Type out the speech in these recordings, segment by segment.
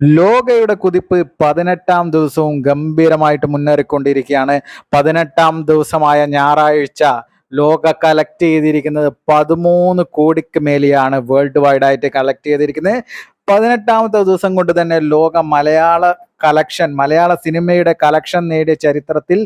ലോകയുടെ കുതിപ്പ് പതിനെട്ടാം ദിവസവും ഗംഭീരമായിട്ട് മുന്നേറിക്കൊണ്ടിരിക്കുകയാണ്. പതിനെട്ടാം ദിവസമായ ഞായറാഴ്ച ലോക കളക്ട് ചെയ്തിരിക്കുന്നത് പതിമൂന്ന് കോടിക്ക് മേലെയാണ് വേൾഡ് വൈഡ് ആയിട്ട് കളക്ട് ചെയ്തിരിക്കുന്നത്. പതിനെട്ടാമത്തെ ദിവസം കൊണ്ട് തന്നെ ലോക മലയാള കളക്ഷൻ മലയാള സിനിമയുടെ കളക്ഷൻ നേടിയ ചരിത്രത്തിൽ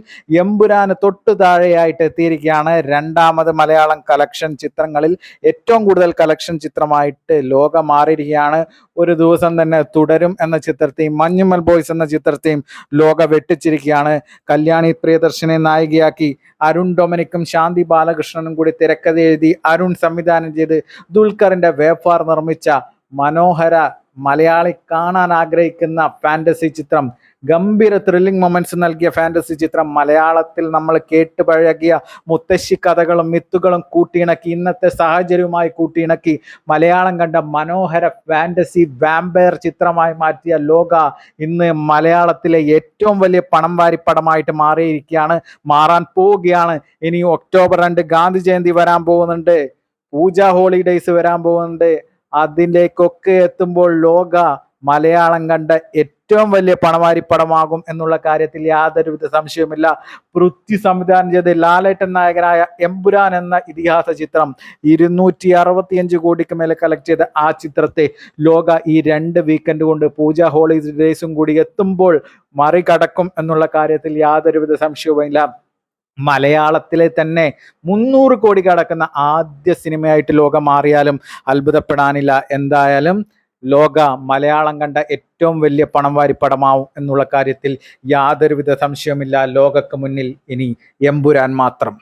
എമ്പുരാന് തൊട്ടു താഴെയായിട്ട് എത്തിയിരിക്കുകയാണ്. രണ്ടാമത് മലയാളം കളക്ഷൻ ചിത്രങ്ങളിൽ ഏറ്റവും കൂടുതൽ കളക്ഷൻ ചിത്രമായിട്ട് ലോകം മാറിയിരിക്കുകയാണ്. ഒരു ദിവസം തന്നെ തുടരും എന്ന ചിത്രത്തെയും മഞ്ഞുമൽ ബോയ്സ് എന്ന ചിത്രത്തെയും ലോക വെട്ടിച്ചിരിക്കുകയാണ്. കല്യാണി പ്രിയദർശനെ നായികയാക്കി അരുൺ ഡൊമിനിക്കും ശാന്തി ബാലകൃഷ്ണനും കൂടി തിരക്കഥ എഴുതി അരുൺ സംവിധാനം ചെയ്ത് ദുൽഖറിന്റെ വേഫാർ നിർമ്മിച്ച മനോഹര മലയാളി കാണാൻ ആഗ്രഹിക്കുന്ന ഫാന്റസി ചിത്രം. ഗംഭീര ത്രില്ലിംഗ് മൊമെന്റ്സ് നൽകിയ ഫാന്റസി ചിത്രം. മലയാളത്തിൽ നമ്മൾ കേട്ട് പഴകിയ മുത്തശ്ശി കഥകളും മിത്തുകളും കൂട്ടിയിണക്കി ഇന്നത്തെ സാഹചര്യവുമായി കൂട്ടിയിണക്കി മലയാളം കണ്ട മനോഹര ഫാന്റസി വാമ്പയർ ചിത്രമായി മാറ്റിയ ലോക ഇന്ന് മലയാളത്തിലെ ഏറ്റവും വലിയ പണം വാരിപ്പടമായിട്ട് മാറിയിരിക്കുകയാണ്. മാറാൻ പോവുകയാണ്. ഇനി ഒക്ടോബർ രണ്ട് ഗാന്ധി ജയന്തി വരാൻ പോകുന്നുണ്ട്. പൂജ ഹോളിഡേയ്സ് വരാൻ പോകുന്നുണ്ട്. അതിലേക്കൊക്കെ എത്തുമ്പോൾ ലോക മലയാളം കണ്ട ഏറ്റവും വലിയ പണമാരിപ്പടമാകും എന്നുള്ള കാര്യത്തിൽ യാതൊരുവിധ സംശയവുമില്ല. പൃഥ്വി സംവിധാനം ചെയ്ത് ലാലേട്ടൻ നായകനായ എമ്പുരാൻ എന്ന ഇതിഹാസ ചിത്രം ഇരുന്നൂറ്റി അറുപത്തിയഞ്ച് കോടിക്ക് മേലെ കളക്ട് ചെയ്ത ആ ചിത്രത്തെ ലോക ഈ രണ്ട് വീക്കെൻഡ് കൊണ്ട് പൂജ ഹോളിഡേയ്സും കൂടി എത്തുമ്പോൾ മറികടക്കും എന്നുള്ള കാര്യത്തിൽ യാതൊരുവിധ സംശയവുമില്ല. മലയാളത്തിലെ തന്നെ മുന്നൂറ് കോടി കടക്കുന്ന ആദ്യ സിനിമയായിട്ട് ലോകം മാറിയാലും അത്ഭുതപ്പെടാനില്ല. എന്തായാലും ലോക മലയാളം കണ്ട ഏറ്റവും വലിയ പണം വാരി പടമാവും എന്നുള്ള കാര്യത്തിൽ യാതൊരുവിധ സംശയവുമില്ല. ലോകക്ക് മുന്നിൽ ഇനി എമ്പുരാൻ മാത്രം.